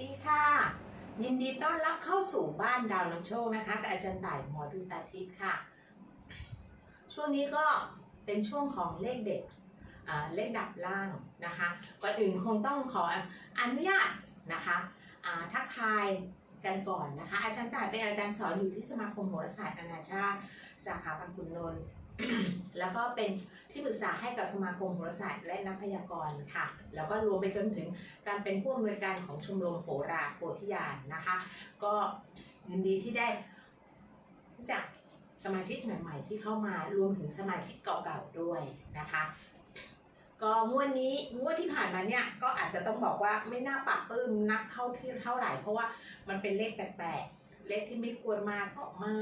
ดีค่ะ ยินดีต้อนรับเข้าสู่บ้านดาวน้ำโชคนะคะกับอาจารย์ต่ายหมอดูตาทิพย์ค่ะ ช่วงนี้ก็เป็นช่วงของเลขเด็ดเลขดับล่างนะคะก่อนอื่นคงต้องขออนุญาตนะคะทักทายกันก่อนนะคะ อาจารย์ต่ายเป็นอาจารย์สอนอยู่ที่สมาคมโหราศาสตร์นานาชาติ สาขาบางขุนนนท์แล้วก็เป็น ที่ปรึกษาให้กับสมาคมโหราศาสตร์และนักพยากรณ์ค่ะ แล้วก็รวมไปจนถึงการเป็นผู้อำนวยการของชมรมโหราโพธิญาณนะคะ ก็ยินดีที่ได้รู้จักสมาชิกใหม่ ๆ ที่เข้ามารวมถึงสมาชิกเก่าๆด้วยนะคะก็งวดนี้งวดที่ผ่านมาเนี่ยก็อาจจะต้องบอกว่าไม่น่าปากปื้มนักเท่าที่เท่าไหร่เพราะว่ามันเป็นเลขแปลกๆเลขที่ไม่ควรมาก็มา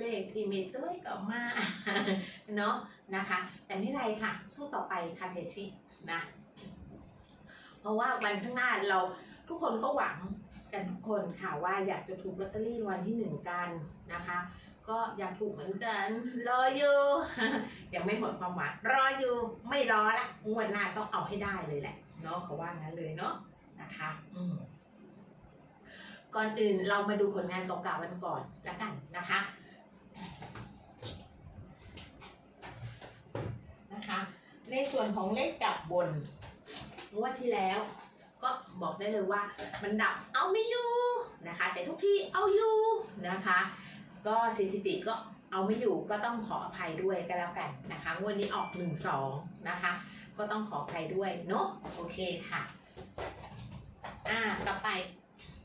เลขที่มีตัวก็มาเนาะนะคะ แต่ไม่ไรค่ะ สู้ต่อไปทาเคชินะ เพราะว่าวันข้างหน้าเราทุกคนก็หวังกันทุกคนค่ะว่าอยากจะถูกลอตเตอรี่รางวันที่หนึ่งกันนะคะ ก็อยากถูกเหมือนกัน รออยู่ยังไม่หมดความหวังรออยู่ไม่รอละงวดหน้าต้องเอาให้ได้เลยแหละเนาะเขาว่างั้นเลยเนาะนะคะ อืมก่อนอื่นเรามาดูผลงานเก่าๆกันก่อนแล้วกันนะคะ ในส่วนของเลขดับบนงวดที่แล้ว ก็บอกได้เลยว่ามันดับเอาไม่อยู่นะคะ แต่ทุกที่เอาอยู่นะคะ ก็สถิติก็เอาไม่อยู่ก็ต้องขออภัยด้วยก็แล้วกันนะคะงวดนี้ออก1 2นะคะ ก็ต้องขออภัยด้วยเนาะโอเคค่ะอ่าต่อไป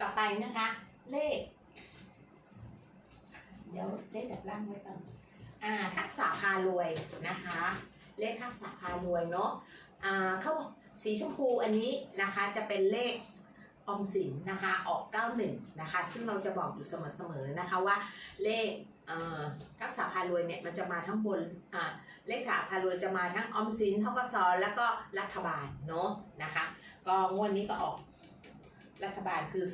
ต่อไปนะคะ เลข เดี๋ยวเลขดับล่างไว้ก่อนอ่าทักษะพารวยนะคะ เลขทักษะพารวยเนาะอ่าเข้าสีชมพูอันนี้นะคะจะเป็นเลขออมสินนะคะออก 91 นะคะ ซึ่งเราจะบอกอยู่เสมอๆนะคะว่าเลขเอ่อทักษะพารวยเนี่ยมันจะมาทั้งบนอ่าเลขขาพารวยจะมาทั้งออมสินทกสแล้วก็รัฐบาลเนาะนะคะ ก็งวดนี้ก็ออกรัฐบาลคือ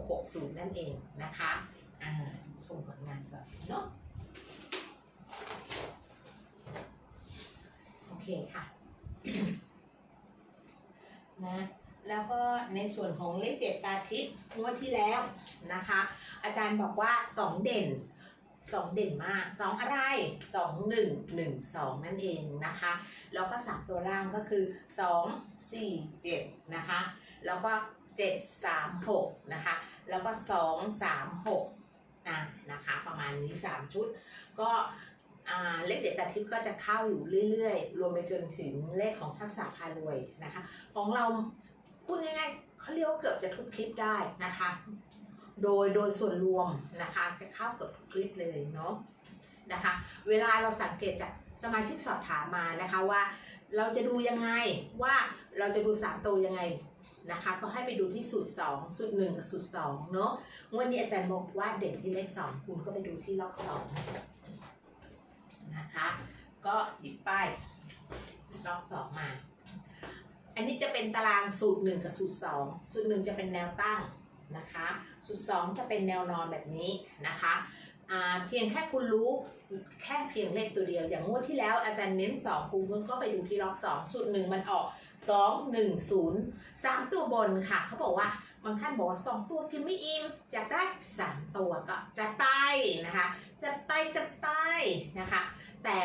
0660 นั่นเองนะคะอ่าชมผลงานก่อนเนาะ โอ เคค่ะนะแล้วก็ในส่วนของเลขเด็ดตาทิพย์งวดที่แล้วนะคะ อาจารย์บอกว่าสองเด่นสองเด่นมากสองอะไรสองหนึ่งหนึ่งสองนั่นเองนะคะ แล้วก็สามตัวล่างก็คือสองสี่เจ็ดนะคะ แล้วก็เจ็ดสามหกนะคะ แล้วก็สองสามหกนะนะคะ ประมาณนี้สามชุด ก็ เลขเด็ดแตาทิพย์ก็จะเข้าอยู่เรื่อยๆ รวมไปจนถึงเลขของทักษะพารวยนะคะ ของเราพูดง่ายๆเขาเรียกว่าเกือบจะทุกคลิปได้นะคะ โดยโดยส่วนรวมนะคะจะเข้าเกือบทุกคลิปเลยเนาะนะคะ เวลาเราสังเกตจากสมาชิกสอบถามมานะคะว่า เราจะดูยังไงว่าเราจะดูสามตัวยังไงนะคะ ก็ให้ไปดูที่สูตรสองสูตรหนึ่งกับสูตรสองเนาะงวันนี้อาจารย์บอกว่าเด่นที่เลขสองคุณก็ไปดูที่ล็อกสอง นะคะ ก็หยิบป้ายลอกสองมา อันนี้จะเป็นตารางสูตรหนึ่งกับสูตรสองสูตรหนึ่งจะเป็นแนวตั้งนะคะ สูตรสองจะเป็นแนวนอนแบบนี้นะคะเพียงแค่คุณรู้แค่เพียงเลขตัวเดียว อย่างงวดที่แล้วอาจารย์เน้นสองคุณก็ไปดูที่ล็อกสองสูตรหนึ่งมันออกสองหนึ่งศูนย์สามตัวบนค่ะ เขาบอกว่าบางท่านบอกว่าสองตัวกินไม่อิ่มอยากได้สามตัวก็จัดไปนะคะจัดไปจัดไปนะคะ แต่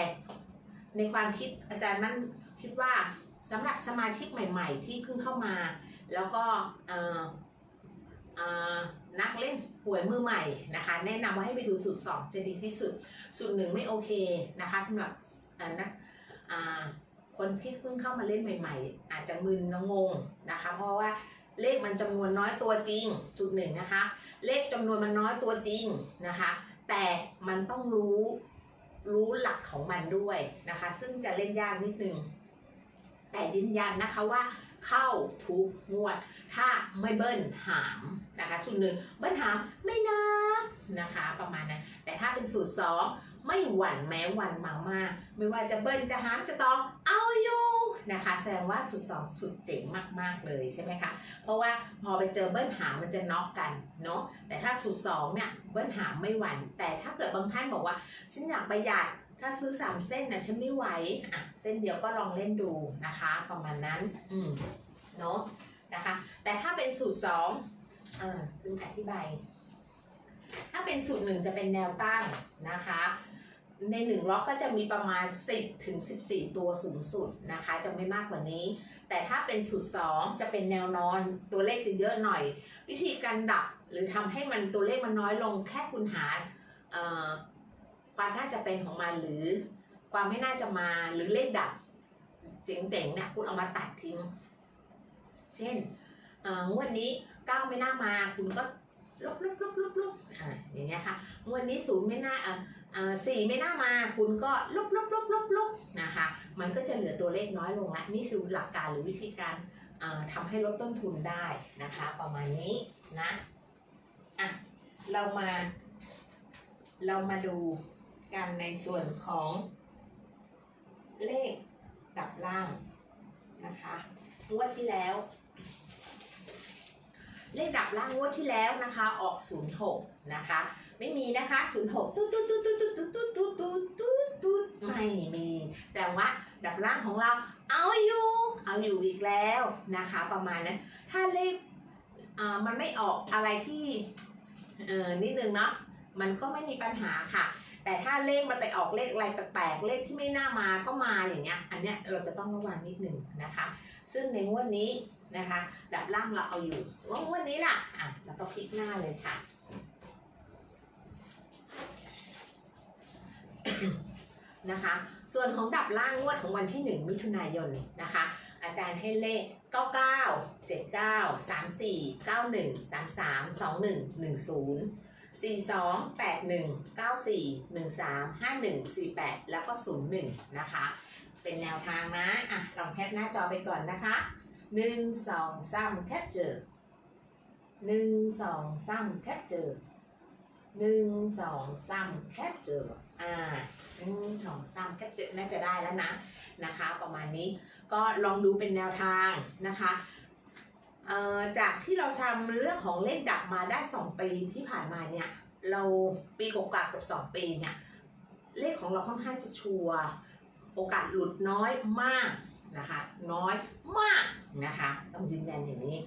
ในความคิดอาจารย์มั่นคิดว่าสำหรับสมาชิกใหม่ ๆ ที่เพิ่งเข้ามา แล้วก็นักเล่นหวยมือใหม่นะคะ แนะนำว่าให้ไปดูสูตร2จะดีที่สุด สูตรหนึ่งไม่โอเคนะคะสำหรับนักอ่าคนที่เพิ่งเข้ามาเล่นใหม่ ๆ อาจจะมึนงงนะคะ เพราะว่าเลขมันจำนวนน้อยตัวจริงสูตรหนึ่งนะคะ เลขจำนวนมันน้อยตัวจริงนะคะ แต่มันต้องรู้ รู้หลักของมันด้วยนะคะ ซึ่งจะเล่นยากนิดนึงแต่ยืนยันนะคะว่าเข้าทุกงวด ถ้าไม่เบิ้ลหามนะคะสูตรหนึ่งเบิ้ลหามไม่นะนะคะ ประมาณนั้นแต่ถ้าเป็นสูตรสองไม่หวั่นแม้วันมามากไม่ว่าจะเบิ้ลจะหามจะตองเอาอยู่ นะคะแสดงว่าสูตรสองสุดเจ๋งมาก ๆ เลยใช่ไหมคะเพราะว่าพอไปเจอเบิ้ลหามมันจะน็อกกันเนาะแต่ถ้าสูตรสองเนี่ยเบิ้ลหามไม่หวั่นแต่ถ้าเกิดบางท่านบอกว่าฉันอยากประหยัดถ้าซื้อสามเส้นนะฉันไม่ไหวอะเส้นเดียวก็ลองเล่นดูนะคะ ประมาณนั้นอืมเนาะนะคะ แต่ถ้าเป็นสูตรสองเออลืมอธิบาย ถ้าเป็นสูตรหนึ่งจะเป็นแนวตั้งนะคะ ในหนึ่งล็อกก็จะมีประมาณ 10ถึง14 ตัวสูงสุดนะคะ จะไม่มากกว่านี้ แต่ถ้าเป็นสูตร2จะเป็นแนวนอนตัวเลขจะเยอะหน่อย วิธีการดับหรือทำให้มันตัวเลขมันน้อยลงแค่คุณหาความน่าจะเป็นของมันหรือความไม่น่าจะมาหรือเลขดับเจ๋งๆเนี่ยคุณเอามาตัดทิ้ง เช่นงวดนี้เก้าไม่น่ามาคุณก็ลบลบลบลบลบอ่าอย่างเงี้ยค่ะงวดนี้ศูนย์ไม่น่าเอ่อเอ่อ สี่ไม่น่ามาคุณก็ลบลบลบลบลบนะคะ มันก็จะเหลือตัวเลขน้อยลงละนี่คือหลักการหรือวิธีการทำให้ลดต้นทุนได้นะคะ ประมาณนี้นะอะเรามาเรามาดูกันในส่วนของเลขดับล่างนะคะงวดที่แล้ว เลขดับล่างงวดที่แล้วนะคะ ออก 06 นะคะ ไม่มีนะคะ06ตุ๊ดตุ๊ดตุ๊ดตุ๊ดตุ๊ดตุ๊ดตุ๊ดตุ๊ดตุ๊ดตุ๊ดไม่มีแต่ว่าดับล่างของเราเอาอยู่ เอาอยู่อีกแล้วนะคะ ประมาณนั้นถ้าเลขอ่อมันไม่ออกอะไรที่เออนิดนึงเนาะมันก็ไม่มีปัญหาค่ะ แต่ถ้าเลขมันไปออกเลขอะไรแปลกๆเลขที่ไม่น่ามาก็มาอย่างเงี้ย อันเนี้ยเราจะต้องระวังนิดหนึ่งนะคะ ซึ่งในงวดนี้นะคะ ดับล่างเราเอาอยู่ว่างวดนี้ล่ะอะแล้วก็พลิกหน้าเลยค่ะ นะคะ ส่วนของดับล่างงวดของวันที่ 1 มิถุนายนนะคะ อาจารย์ให้เลข 99 79 34 91 33 21 10 42 81 94 13 51 48 แล้วก็ 01 นะคะ เป็นแนวทางนะ อะ ลองแคปหน้าจอไปก่อนนะคะ 1 2 3แคปเจอ1 2 3แคปเจอ 1 2 3แคปเจออ่า1 2 3แคปเจอน่าจะได้แล้วนะนะคะ ประมาณนี้ก็ลองดูเป็นแนวทางนะคะเอ่อจากที่เราทำเรื่องของเลขดับมาได้ 2 ปีที่ผ่านมาเนี่ยเราปีกว่าๆกับ2ปีเนี่ยเลขของเราค่อนข้างจะชัวร์โอกาสหลุดน้อยมาก นะคะน้อยมากนะคะต้องยืนยันอย่างนี้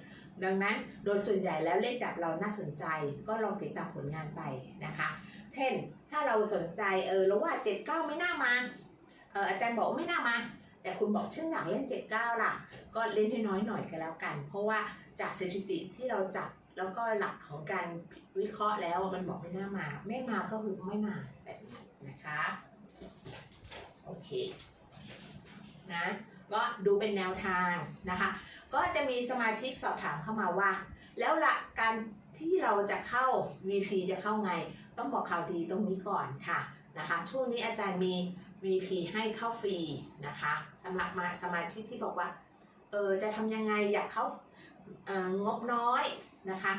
ดังนั้นโดยส่วนใหญ่แล้วเลขดับเราน่าสนใจก็ลองติดตามผลงานไปนะคะ เช่นถ้าเราสนใจเออแล้ว่า79ไม่น่ามาเอออาจารย์บอกไม่น่ามา แต่คุณบอกฉันอยากเล่น79ล่ะ ก็เล่นให้น้อยหน่อยก็แล้วกัน เพราะว่าจากสถิติที่เราจับแล้วก็หลักของการวิเคราะห์แล้วมันบอกไม่น่ามา ไม่มาก็คือไม่มาแบบนี้นะคะ โอเค นะ ก็ดูเป็นแนวทางนะคะ ก็จะมีสมาชิกสอบถามเข้ามาว่า แล้วลัการที่เราจะเข้า VP จะเข้าไง ต้องบอกข่าวดีตรงนี้ก่อนค่ะนะคะ ช่วงนี้อาจารย์มี VP ให้เข้าฟรีนะคะสำหรับมาสมาชิกที่บอกว่าเออจะทำยังไงอยากเข้าเงบน้อยนะคะ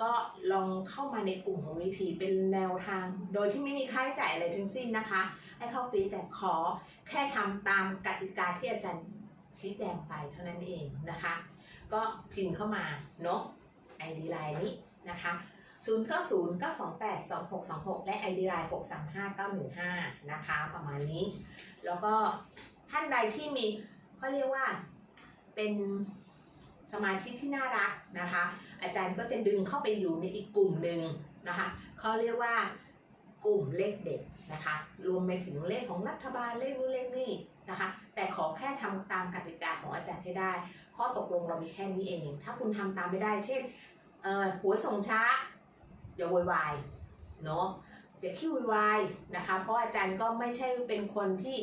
ก็ลองเข้ามาในกลุ่มของ VP เป็นแนวทาง โดยที่ไม่มีค่าใช้จ่ายอะไรทั้งสิ้นนะคะ ให้เข้าฟรีแต่ขอแค่ทำตามกติกาที่อาจารย์ชี้แจงไปเท่านั้นเองนะคะ ก็พิมพ์เข้ามาเนาะ ID ไลน์นี้นะคะ0 9 0 9 2 8 2 6 2 6 และ ID ไลน์6 3 5 9 1 5 นะคะ ประมาณนี้ แล้วก็ท่านใดที่มีเขาเรียกว่าเป็นสมาชิกที่น่ารักนะคะ อาจารย์ก็จะดึงเข้าไปอยู่ในอีกกลุ่มหนึ่งนะคะเขาเรียกว่า กลุ่มเลขเด็ดนะคะ รวมไปถึงเลขของรัฐบาลเลขนู้นเลขนี่นะคะ แต่ขอแค่ทำตามกติกาของอาจารย์ให้ได้ ข้อตกลงเรามีแค่นี้เอง ถ้าคุณทำตามไม่ได้ เช่นหวยส่งช้าอย่าโวยวายเนาะอย่าขี้โวยวายนะคะ เพราะอาจารย์ก็ไม่ใช่เป็นคนที่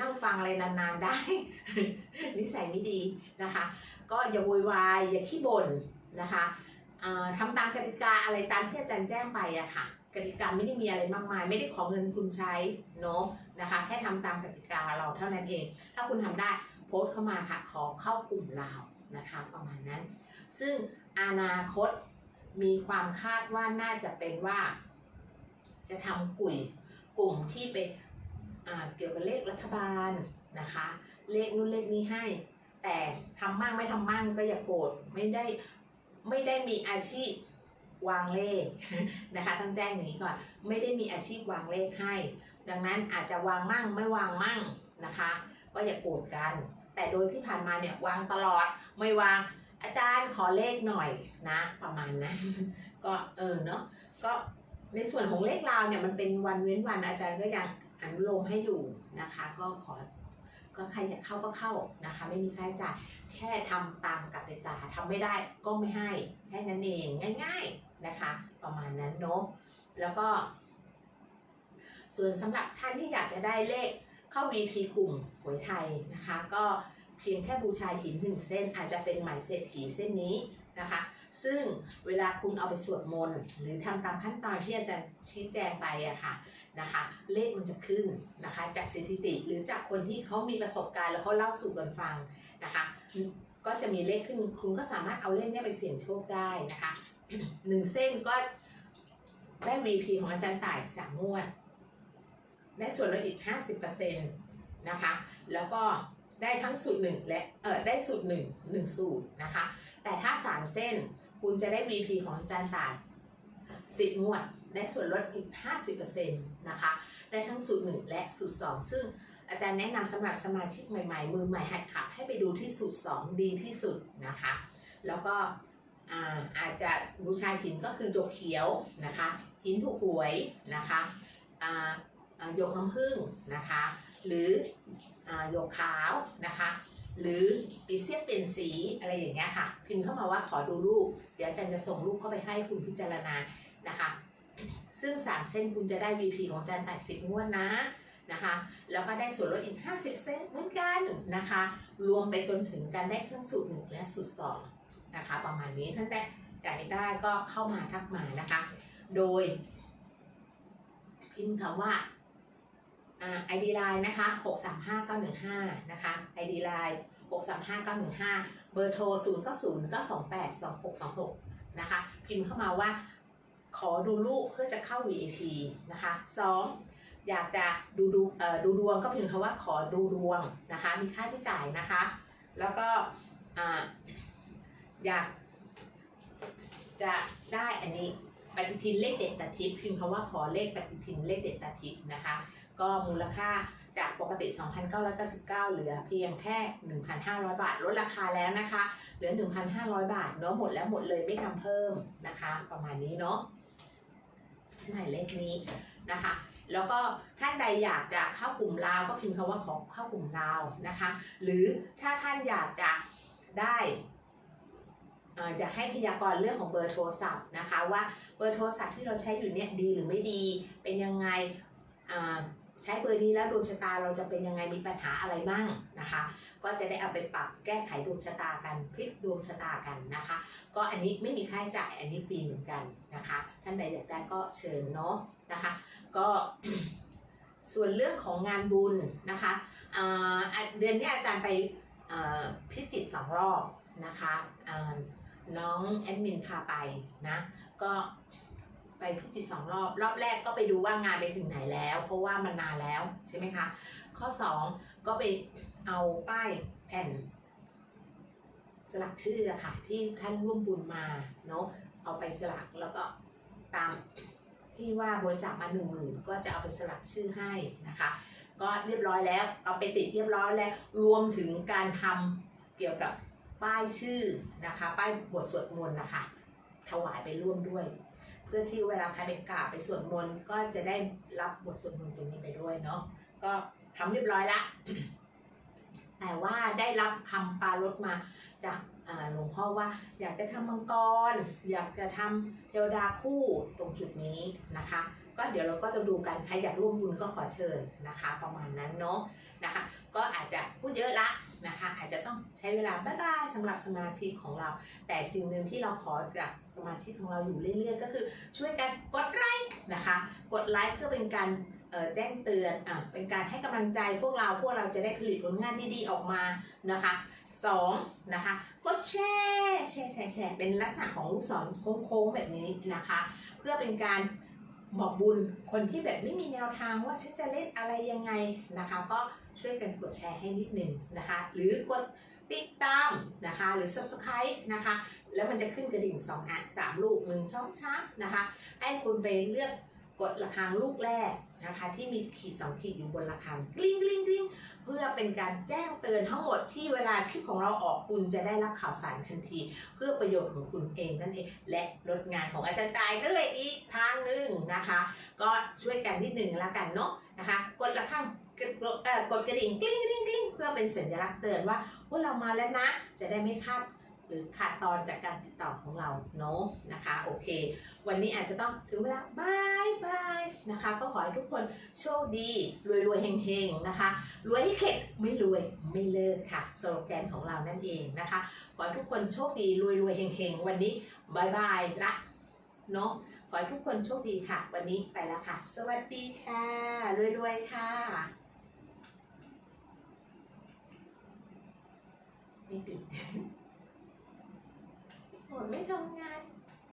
นั่งฟังอะไรนานๆได้ นิสัยไม่ดีนะคะ ก็อย่าโวยวายอย่าขี้บ่นนะคะทำตามกติกาอะไรตามที่อาจารย์แจ้งไปอะค่ะ กติกาไม่ได้มีอะไรมากมาย ไม่ได้ขอเงินคุณใช้เนาะนะคะ แค่ทำตามกติกาเราเท่านั้นเอง ถ้าคุณทำได้โพสต์เข้ามาค่ะขอเข้ากลุ่มเรานะคะประมาณนั้น ซึ่งอนาคตมีความคาดว่าน่าจะเป็นว่า จะทำกลุ่มกลุ่มที่เป็นอ่าเกี่ยวกับเลขรัฐบาลนะคะ เลขนู้นเลขนี้ให้ แต่ทำมั่งไม่ทำมั่งก็อย่าโกรธไม่ได้ไม่ได้มีอาชีพ วางเลขนะคะต้องแจ้งอย่างนี้ก่อนไม่ได้มีอาชีพวางเลขให้ ดังนั้นอาจจะวางมั่งไม่วางมั่งนะคะ ก็อย่าโกรธกัน แต่โดยที่ผ่านมาเนี่ยวางตลอดไม่วางอาจารย์ขอเลขหน่อยนะ ประมาณนั้นก็เออเนาะก็ในส่วนของเลขราวเนี่ยมันเป็นวันเว้นวันอาจารย์ก็ยังอนุโลมให้อยู่นะคะ ก็ขอก็ใครอยากเข้าก็เข้านะคะ ไม่มีค่าใช้จ่ายแค่ทำตามกติกาทำไม่ได้ก็ไม่ให้แค่นั้นเองง่าย ๆ นะคะ ประมาณนั้นเนาะแล้วก็ ส่วนสำหรับท่านที่อยากจะได้เลขเข้า VP กลุ่มหวยไทยนะคะ ก็เพียงแค่บูชาหินหนึ่งเส้น อาจจะเป็นหมายเศรษฐีเส้นนี้นะคะ ซึ่งเวลาคุณเอาไปสวดมนต์หรือทำตามขั้นตอนที่อาจารย์ชี้แจงไปอะค่ะนะคะ เลขมันจะขึ้นนะคะ จากสถิติหรือจากคนที่เขามีประสบการณ์แล้วเขาเล่าสู่กันฟังนะคะ ก็จะมีเลขขึ้นคุณก็สามารถเอาเลขนี้ไปเสี่ยงโชคได้นะคะหนึ่งเส้นก็ได้ VP ของอาจารย์ต่ายสามงวด ได้ส่วนลดอีก 50%นะคะ แล้วก็ได้ทั้งสูตรหนึ่งและเออได้สูตรหนึ่งหนึ่งสูตรนะคะ แต่ถ้า3เส้นคุณจะได้ VP ของอาจารย์ต่าย10งวด ได้ส่วนลดอีก 50%นะคะ ได้ทั้งสูตรหนึ่งและสูตรสองซึ่ง อาจารย์แนะนำสำหรับสมาชิกใหม่ๆ มือใหม่หัดขับให้ไปดูที่สูตรสองดีที่สุดนะคะ แล้วก็อาอาจจะบูชาหินก็คือหยกเขียวนะคะ หินถูกหวยนะคะหยกน้ำผึ้งนะคะ หรืออหยกขาวนะคะ หรือปีเสียเปลี่ยนสีอะไรอย่างเงี้ยค่ะ พิมพ์เข้ามาว่าขอดูรูป เดี๋ยวอาจารย์จะส่งรูปเข้าไปให้คุณพิจารณานะคะ ซึ่ง 3 เส้นคุณจะได้ VP ของอาจารย์แต่สิบงวดนะ นะคะแล้วก็ได้ส่วนลดอีก 50เส้นเหมือนกันนะคะ รวมไปจนถึงการได้เครื่องสูตรหนึ่งและสูตรสองนะคะประมาณนี้ท่านได้อยากได้ก็เข้ามาทักมานะคะ โดย พิมพ์คำว่าไอดีไลน์นะคะ 635915 นะคะ ID Line 635915 เบอร์โทร 0 9 0 9 2 8 2 6 2 6 นะคะ พิมพ์เข้ามาว่าขอดูรูปเพื่อจะเข้า VIP นะคะ 2. อยากจะดูดูเอ่อดูดวงก็พิมพ์คำว่าขอดูดวงนะคะ มีค่าใช้จ่ายนะคะ แล้วก็อ่าอยากจะได้อันนี้ปฏิทินเลขเด็ดตาทิพย์พิมพ์คำว่าขอเลขปฏิทินเลขเด็ดตาทิพย์นะคะ ก็มูลค่าจากปกติ 2,999 เหลือเพียงแค่ 1,500 บาท ลดราคาแล้วนะคะ เหลือ 1,500 บาทเนาะหมดแล้วหมดเลยไม่ทำเพิ่มนะคะ ประมาณนี้เนาะหมายเลขนี้นะคะ แล้วก็ท่านใดอยากจะเข้ากลุ่มลาวก็พิมพ์คำว่าขอเข้ากลุ่มลาวนะคะ หรือถ้าท่านอยากจะได้อ่ออยากให้พยากรณ์เรื่องของเบอร์โทรศัพท์นะคะ ว่าเบอร์โทรศัพท์ที่เราใช้อยู่เนี่ยดีหรือไม่ดี เป็นยังไงอ่าใช้เบอร์นี้แล้วดวงชะตาเราจะเป็นยังไงมีปัญหาอะไรบ้างนะคะ ก็จะได้เอาไปปรับแก้ไขดวงชะตากันพลิกดวงชะตากันนะคะ ก็อันนี้ไม่มีค่าใช้จ่ายอันนี้ฟรีเหมือนกันนะคะ ท่านใดอยากได้ก็เชิญเนาะนะคะ ก็ส่วนเรื่องของงานบุญนะคะเดือนนี้อาจารย์ไปพิจิตสองรอบนะคะน้องแอดมินพาไปนะก็ไปพิจิตสองรอบ รอบแรกก็ไปดูว่างานไปถึงไหนแล้ว เพราะว่ามันนานแล้วใช่ไหมคะข้อ 2 ก็ไปเอาป้ายแผ่น สลักชื่อะค่ะที่ท่านร่วมบุญมาเนาะเอาไปสลักแล้วก็ตาม ที่ว่าบริจาคมาหนึ่งหมื่นก็จะเอาไปสลักชื่อให้นะคะ ก็เรียบร้อยแล้วเอาไปติดเรียบร้อยแล้วรวมถึงการทำเกี่ยวกับป้ายชื่อนะคะ ป้ายบทสวดมนต์นะคะ ถวายไปร่วมด้วย เพื่อที่เวลาใครไปกราบไปสวดมนต์ก็จะได้รับบทสวดมนต์ตรงนี้ไปด้วยเนาะก็ทำเรียบร้อยละแต่ว่าได้รับคำปารถมาจาก หลวงพ่อว่าอยากจะทำมังกร อยากจะทำเทวดาคู่ตรงจุดนี้นะคะ ก็เดี๋ยวเราก็จะดูกันใครอยากร่วมบุญก็ขอเชิญนะคะ ประมาณนั้นเนาะนะคะ ก็อาจจะพูดเยอะละนะคะ อาจจะต้องใช้เวลาบ๊ายบายสำหรับสมาชิกของเรา แต่สิ่งหนึ่งที่เราขอจากสมาชิกของเราอยู่เรื่อย ๆ ก็คือช่วยกันกดไลค์นะคะ กดไลค์เพื่อเป็นการแจ้งเตือนอเป็นการให้กำลังใจพวกเราพวกเราจะได้ผลิตผลงานดีๆออกมานะคะ สองนะคะกดแชร์แชร์แชร์แชร์เป็นลักษณะของลูกศรโค้งๆแบบนี้นะคะ เพื่อเป็นการบอกบุญคนที่แบบไม่มีแนวทางว่าฉันจะเล่นอะไรยังไงนะคะ ก็ช่วยกันกดแชร์ให้นิดหนึ่งนะคะ หรือกดติดตามนะคะ หรือ subscribe นะคะ แล้วมันจะขึ้นกระดิ่งสองอันสามลูกหนึ่งช่องช้านะคะ ให้คุณไปเลือก กดระฆังลูกแรกนะคะที่มีขีดสองขีดอยู่บนระฆังกลิ้งกลิ้งกลิ้งเพื่อเป็นการแจ้งเตือนทั้งหมดที่เวลาคลิปของเราออกคุณจะได้รับข่าวสารทันที เพื่อประโยชน์ของคุณเองนั่นเอง และลดงานของอาจารย์ตายด้วยอีกทางหนึ่งนะคะ ก็ช่วยกันนิดหนึ่งแล้วกันเนาะนะคะ กดระฆังกดกดกระดิ่งกลิ้งกลิ้งกลิ้งเพื่อเป็นสัญลักษณ์เตือนว่าพวกเรามาแล้วนะ จะได้ไม่คาด หรือขาดตอนจากการติดต่อของเราเนาะนะคะโอเค วันนี้อาจจะต้องถึงเวลาบายบายนะคะ ก็ขอให้ทุกคนโชคดี รวยรวยเฮงๆนะคะ รวยให้เข็ดไม่รวยไม่เลิกค่ะสโลแกนของเรานั่นเองนะคะ ขอให้ทุกคนโชคดี รวยรวยเฮงๆวันนี้บายบายละเนาะขอให้ทุกคนโชคดีค่ะ วันนี้ไปแล้วค่ะ สวัสดีค่ะรวยรวยค่ะไม่ปิด หมดไม่ทำงาน